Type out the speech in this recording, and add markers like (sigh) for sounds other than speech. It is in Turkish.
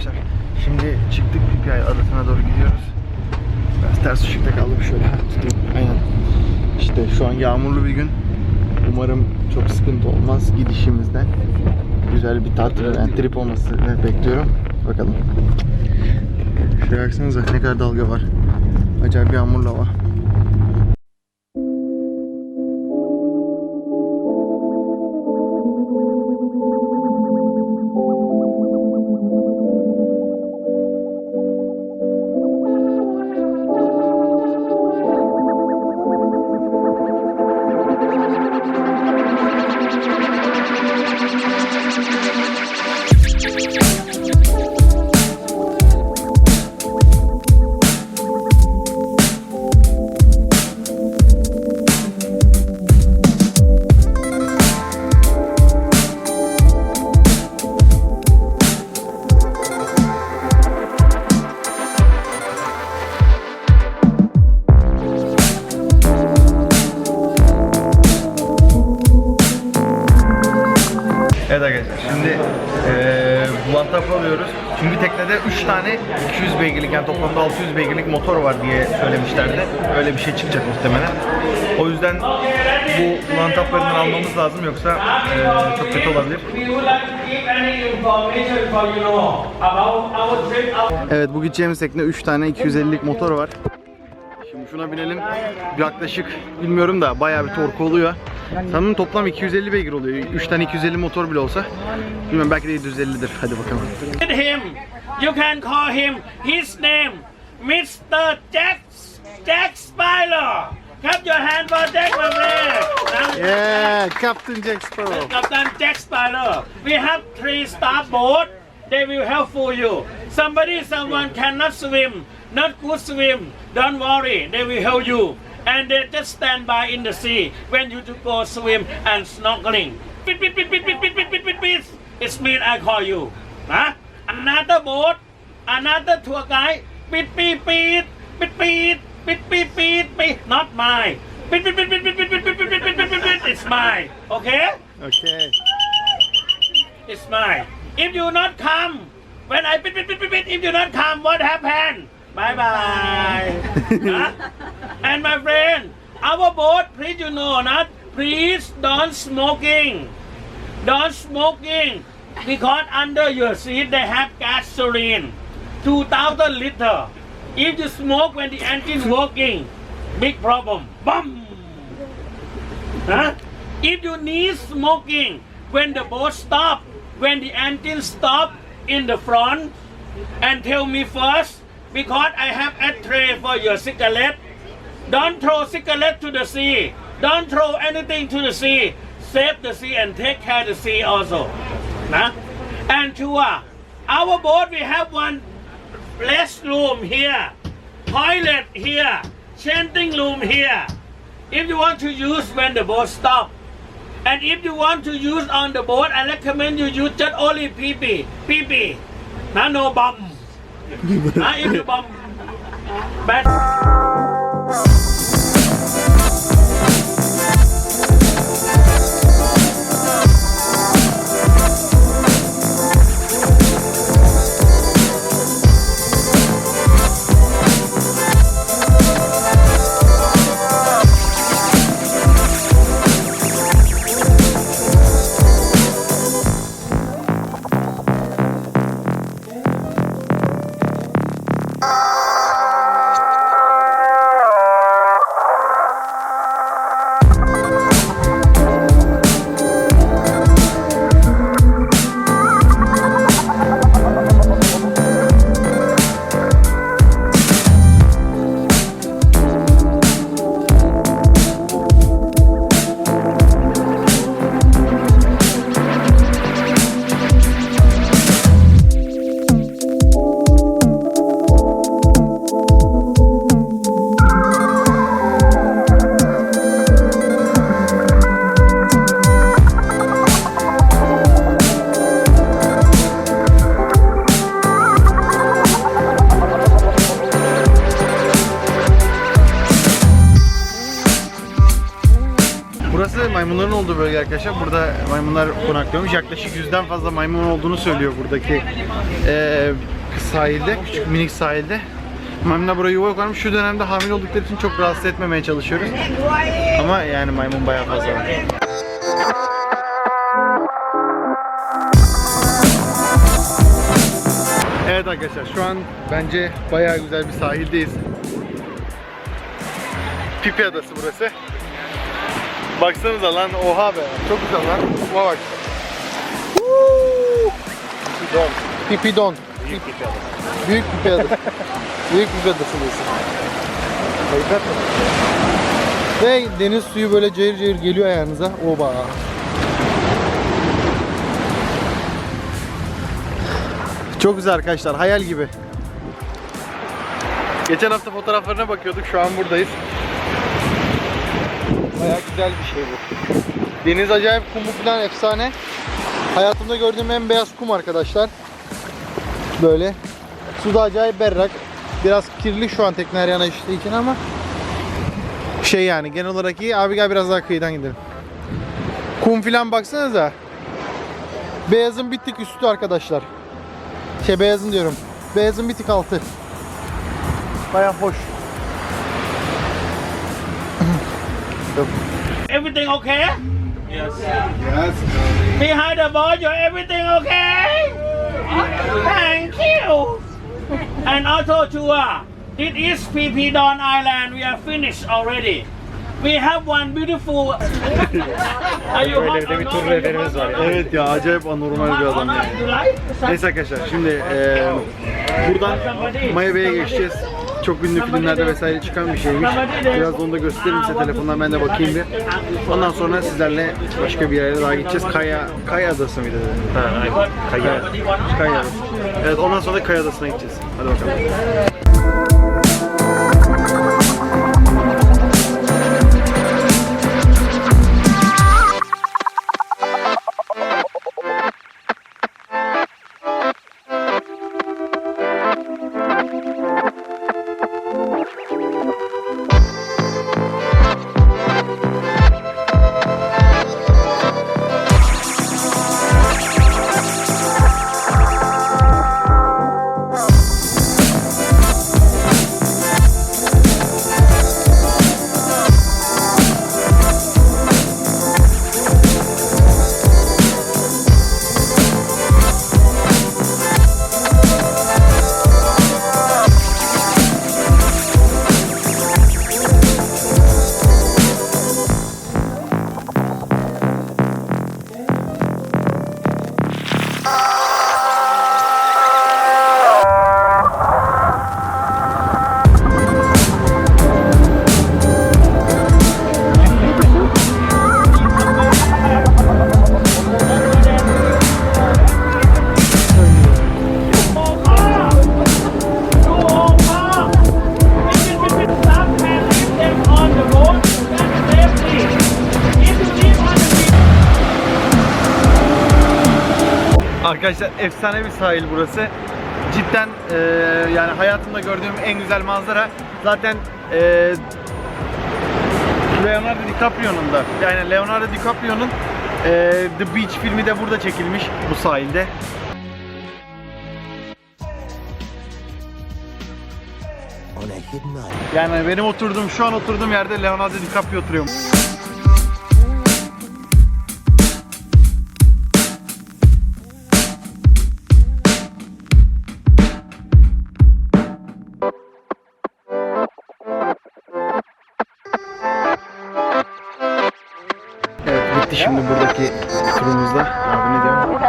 arkadaşlar. Şimdi çıktık PPI adasına doğru gidiyoruz. Biraz ters ışıkta kaldım şöyle. Tutayım. Aynen. İşte şu an yağmurlu bir gün. Umarım çok sıkıntı olmaz gidişimizde. Güzel bir tatil, yani trip olmasını bekliyorum. Bakalım. Şuraya baksanıza ne kadar dalga var. Acayip bir yağmurlu Evet arkadaşlar şimdi eee Blunt'ı alıyoruz. Çünkü teknede 3 tane 200 beygirlik yani toplamda 600 beygirlik motor var diye söylemişlerdi. Öyle bir şey çıkacak muhtemelen. O yüzden bu Blunt almamız lazım yoksa eee, çok kötü olabilir. Evet bu gideceğimiz tekne 3 tane 250'lik motor var. Şimdi şuna binelim. Yaklaşık bilmiyorum da bayağı bir torku oluyor. Sanırım toplam 250 beygir oluyor. 3 tane 250 motor bile olsa. Bilmiyorum belki de 750'dir. Hadi bakalım. him. You can call him his name, Mr. Jack Jack Spyler. Clap your hand for Jack, my friend. Yeah, Captain Jack Sparrow. Captain Jack Spyler. We have three staff boat. They will help for you. Somebody, someone cannot swim, not good swim. Don't worry, they will help you. And they just stand by in the sea when you to go swim and snorkeling. Beep, beep, beep, beep, beep, beep, beep, beep, beep, beep. It's me, I call you. Huh? Another boat, another tour guide. Beep, beep, beep, beep, beep, beep, beep, beep, beep. Not mine. Beep, beep, beep, beep, beep, beep, beep, beep, beep, beep, beep, beep, beep. It's mine. Okay? Okay. It's mine. If you not come, when I bit, bit, bit, bit, bit, if you not come, what happened? Bye bye. Huh? And my friend, our boat, please you know, not please don't smoking. Don't smoking. Because under your seat they have gasoline. 2000 liter. If you smoke when the engine working, big problem. Bum! Huh? If you need smoking when the boat stop, when the engine stop in the front, and tell me first because I have a tray for your cigarette. Don't throw cigarette to the sea. Don't throw anything to the sea. Save the sea and take care of the sea also. Nah? And two, uh, our boat we have one restroom here, toilet here, chanting room here. If you want to use when the boat stop, and if you want to use on the boat, I recommend you use just only PP, PP, not no bomb. Ay, ito ba? Bad. Arkadaşlar. Burada maymunlar konaklıyormuş. Yaklaşık yüzden fazla maymun olduğunu söylüyor buradaki eee sahilde, küçük minik sahilde. Maymunlar buraya yuva kurmuş. Şu dönemde hamile oldukları için çok rahatsız etmemeye çalışıyoruz. Ama yani maymun bayağı fazla var. Evet arkadaşlar şu an bence bayağı güzel bir sahildeyiz. Pipi Adası burası. Baksanıza lan oha be. Çok güzel lan. Şuna bak. Woo! Pipi Don. Büyük Pipi Adası. Büyük Pipi Adası. Büyük Pipi Adası burası. Ve deniz suyu böyle cayır cayır geliyor ayağınıza. Oba. Çok güzel arkadaşlar. Hayal gibi. Geçen hafta fotoğraflarına bakıyorduk. Şu an buradayız. Bayağı güzel bir şey bu. Deniz acayip kumu falan efsane. Hayatımda gördüğüm en beyaz kum arkadaşlar. Böyle. Su da acayip berrak. Biraz kirli şu an tekne her yana içtiği için ama şey yani genel olarak iyi. Abi gel biraz daha kıyıdan gidelim. Kum filan baksanıza. Beyazın bir tık üstü arkadaşlar. Şey beyazın diyorum. Beyazın bir tık altı. Baya hoş. Everything okay? Yes. Yes. Behind the you everything okay? Thank you. And also to uh, it is PP Don Island. We are finished already. We have one beautiful. (laughs) Are you hot or no? Evet ya acayip anormal bir adam yani. You like? Neyse arkadaşlar şimdi eee, buradan Maya Bay'e geçeceğiz. Çok ünlü filmlerde vesaire çıkan bir şeymiş. Biraz onu da göstereyim size telefondan ben de bakayım bir. Ondan sonra sizlerle başka bir yere daha gideceğiz. Kaya Kaya Adası mıydı? Ha, aynen. Kaya. Kaya Adası. Evet ondan sonra da Kaya Adası'na gideceğiz. Hadi bakalım. Arkadaşlar efsane bir sahil burası. Cidden eee, yani hayatımda gördüğüm en güzel manzara. Zaten eee Leonardo DiCaprio'nun da yani Leonardo DiCaprio'nun eee, The Beach filmi de burada çekilmiş bu sahilde. Yani benim oturduğum şu an oturduğum yerde Leonardo DiCaprio oturuyor. bitti şimdi buradaki turumuzda. Abi ne diyor?